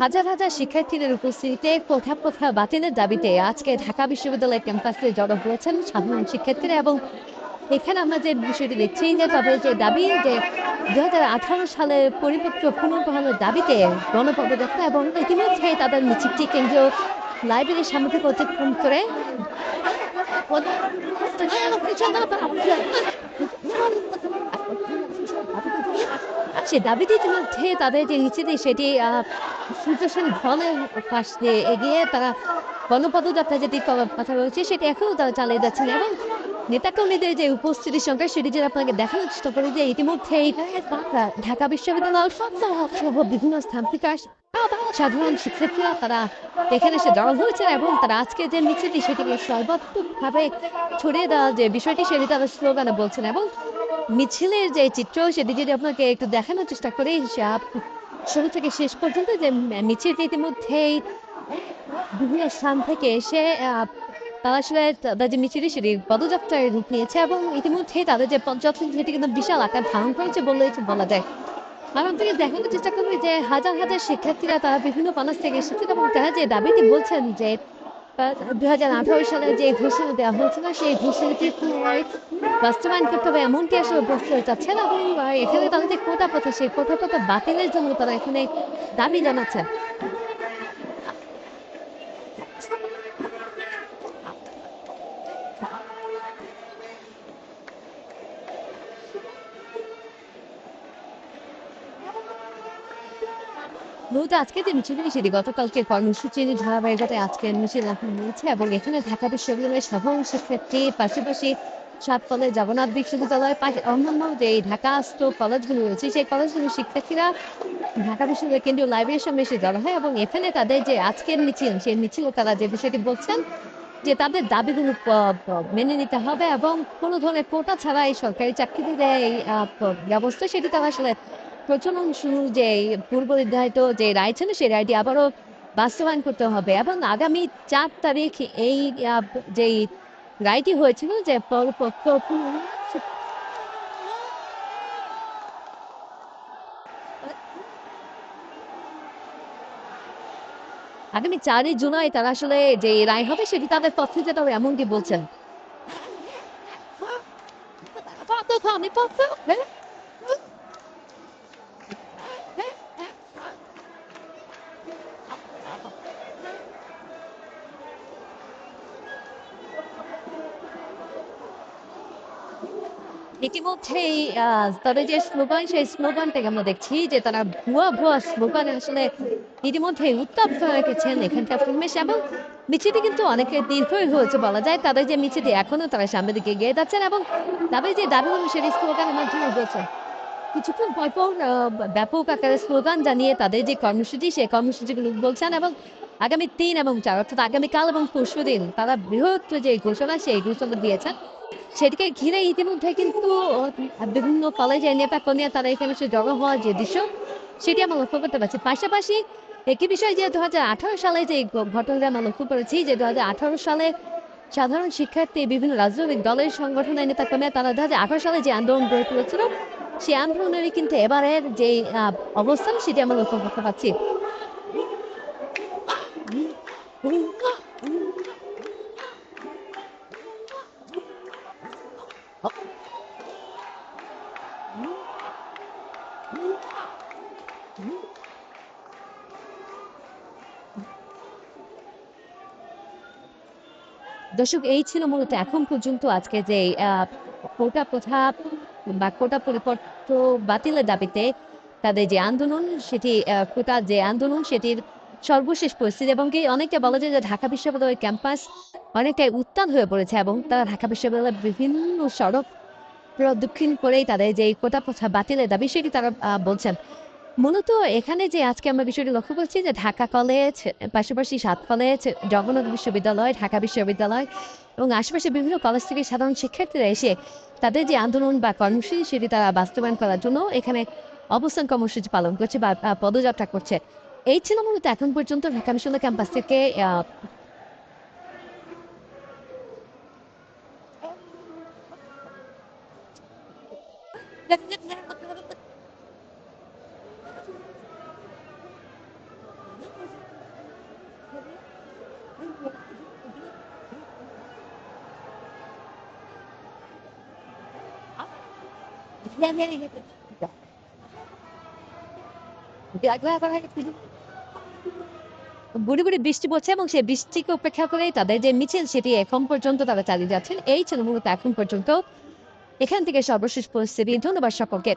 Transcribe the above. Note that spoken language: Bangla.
হাজার হাজার শিক্ষার্থীদের উপস্থিতিতে কোঠা প্রথা বাতিলের দাবিতে আজকে ঢাকা বিশ্ববিদ্যালয়ের ক্যাম্পাসে জড়ো হয়েছেন সাধারণ শিক্ষার্থীরা এবং এখানে আমরা যে বিষয়টি দেখছি যে তাদের যে দাবি যে দু হাজার আঠারো সালে পরিপত্র পুনর্বহালের দাবিতে গণপদযাত্রা এবং ইতিমধ্যে তাদের মিছিলটি কেন্দ্রীয় লাইব্রেরির সামনে থেকে অতিক্রম করে সে দাবিটি ইতিমধ্যে তাদের যে নিচেতে সেটি সূর্যসেন হলের পাশ দিয়ে এগিয়ে তারা গণপদযাত্রা যেটি কথা রয়েছে, সেটি এখনও তারা চালিয়ে যাচ্ছেন এবং নেতাকর্মীদের যে উপস্থিতির সংখ্যা, সেটি যে আপনাকে দেখানোর চেষ্টা করি যে ইতিমধ্যেই ঢাকা বিশ্ববিদ্যালয় সহ বিভিন্ন স্থান থেকে সাধারণ শিক্ষার্থীরা তারা এখানে এসে জড়ো হয়েছেন এবং তারা আজকে যে মিছিলটি সেটিকে সর্বাত্মকভাবে ছড়িয়ে দেওয়ার যে বিষয়টি, সেটি তারা স্লোগানে বলছেন এবং মিছিলের যে চিত্র সেটি যদি আপনাকে একটু দেখানোর চেষ্টা করি আপ- শুরু থেকে শেষ পর্যন্ত যে মিছিলটি ইতিমধ্যেই বিভিন্ন স্থান থেকে এসে তারা তাদের যে মিছিলটি সেটি পদযাত্রায় রূপ নিয়েছে এবং ইতিমধ্যেই তাদের যে পদযাত্রা, সেটি কিন্তু বিশাল আকার ধারণ করেছে বললেই বলা যায়। আর থেকে দেখানোর চেষ্টা করবি যে হাজার হাজার শিক্ষার্থীরা তারা বিভিন্ন মানুষ থেকে এসেছেন এবং তারা যে দাবিটি বলছেন যে দুই হাজার আঠারো সালে যে ঘোষণা দেওয়া হয়েছিল, সেই ঘোষণাটি পুনরায় বাস্তবায়ন করতে হবে এমনটি আসলে বলতে চাচ্ছেন না। এখানে তাদের যে কোটা সেই কোটা পথে বাতিলের জন্য তারা এখানে দাবি জানাচ্ছেন। মূলত আজকে যে মিছিল সেটি গতকালকে কর্মসূচির ধারাবাহিকতায় আজকে মিছিল নিয়েছে এবং এখানে ঢাকা বিশ্ববিদ্যালয়ের সাধারণ শিক্ষার্থী পাশাপাশি সাত কলেজ জগন্নাথ বিশ্ববিদ্যালয় অন্যান্য যে ঢাকাস্থ কলেজগুলো রয়েছে, সেই কলেজগুলোর শিক্ষার্থীরা ঢাকা বিশ্ববিদ্যালয় কেন্দ্রীয় লাইব্রেরির সামনে এসে জড়ো হয় এবং এখানে তাদের যে আজকের মিছিল, সেই মিছিল তারা যে বিষয়টি বলছেন যে তাদের দাবিগুলো মেনে নিতে হবে এবং কোনো ধরনের কোটা ছাড়া এই সরকারি চাকরিতে যে এই ব্যবস্থা, সেটি তারা আসলে প্রচলন শুরু যে পূর্ব নির্ধারিত যে রায় ছিল, সেই রায়টি আবারও বাস্তবায়ন করতে হবে এবং আগামী চার তারিখ এই যেই রায়টি হয়েছিল যে আগামী চারই জুলাই তারা আসলে যে রায় হবে সেটি তাদের পক্ষে যেতে হবে, এমনটি বলছেন। ইতিমধ্যেই আহ, তাদের যে স্লোগান সেই স্লোগানটাকে আমরা দেখছি যে তারা ভুয়া ভুয়া স্লোগানে আসলে ইতিমধ্যে উত্তাপ করে রেখেছেন এখানকার পরিবেশ এবং মিছিলটি কিন্তু অনেকে দীর্ঘই হয়েছে বলা যায়। তাদের যে মিছিলটি এখনও তারা সামনের দিকে এগিয়ে যাচ্ছেন এবং তাদের যে দাবিগুলো সেই স্লোগানের মাধ্যমে বলছে কিছুক্ষণ পর পর ব্যাপক আকারে স্লোগান জানিয়ে তাদের যে কর্মসূচি সেই কর্মসূচিগুলো বলছেন এবং আগামী তিন এবং চার, অর্থাৎ আগামীকাল এবং পরশু দিন তারা বৃহৎ যে ঘোষণা, সেই ঘোষণা দিয়েছেন। সেটিকে ঘিরে ইতিমধ্যে কিন্তু বিভিন্ন কলেজের নেতা কর্মীরা তারা এখানে এসে জড়ো হওয়ার যে দৃশ্য, সেটি আমরা লক্ষ্য করতে পারছি। পাশাপাশি একই বিষয় যে দু হাজার আঠারো সালে যে ঘটনাটা আমরা লক্ষ্য করেছি, যে দু হাজার আঠারো সালে সাধারণ শিক্ষার্থী বিভিন্ন রাজনৈতিক দলের সংগঠনের নেতা কর্মীরা তারা দু হাজার আঠারো সালে যে আন্দোলন গড়ে তুলেছিল, সেই আন্দোলনেরই কিন্তু এবারের যে অবস্থান, সেটি আমরা লক্ষ্য করতে পারছি। দর্শক, এই ছিল মূলত এখন পর্যন্ত আজকে যে কোটা প্রথা বা কোটা পরিপত্র বাতিলের দাবিতে তাদের যে আন্দোলন, সেটি কোটা যে আন্দোলন, সেটির সর্বশেষ পরিস্থিতি এবং কি অনেকটা বলা যায় যে ঢাকা বিশ্ববিদ্যালয়ের ক্যাম্পাস অনেকটাই উত্তাল হয়ে পড়েছে এবং তারা ঢাকা বিশ্ববিদ্যালয়ের বিভিন্ন সড়ক প্রদক্ষিণ করেই তাদের যে কোটা প্রথা বাতিলের দাবি সেটি তারা বলছেন। মূলত এখানে যে আজকে আমরা বিষয়টি লক্ষ্য করছি যে ঢাকা কলেজ, পাশাপাশি সাত কলেজ, জগন্নাথ বিশ্ববিদ্যালয়, ঢাকা বিশ্ববিদ্যালয় এবং আশেপাশে বিভিন্ন কলেজ থেকে সাধারণ শিক্ষার্থীরা এসে তাদের যে আন্দোলন বা কর্মসূচি সেটি তারা বাস্তবায়ন করার জন্য এখানে অবস্থান কর্মসূচি পালন করছে বা পদযাত্রা করছে। এই ছিল মূলত এখন পর্যন্ত ঢাকা বিশ্ববিদ্যালয় ক্যাম্পাস থেকে Yeah, yeah, yeah. Yeah, yeah, yeah. বুড়ি গুড়ি বৃষ্টি পড়ছে এবং সেই বৃষ্টিকে উপেক্ষা করে তাদের যে মিছিল সেটি এখন পর্যন্ত তারা চালিয়ে যাচ্ছেন। এই ছিল মূলত এখন পর্যন্ত। এখান থেকে সর্বশেষ পরিস্থিতি। ধন্যবাদ সকলকে।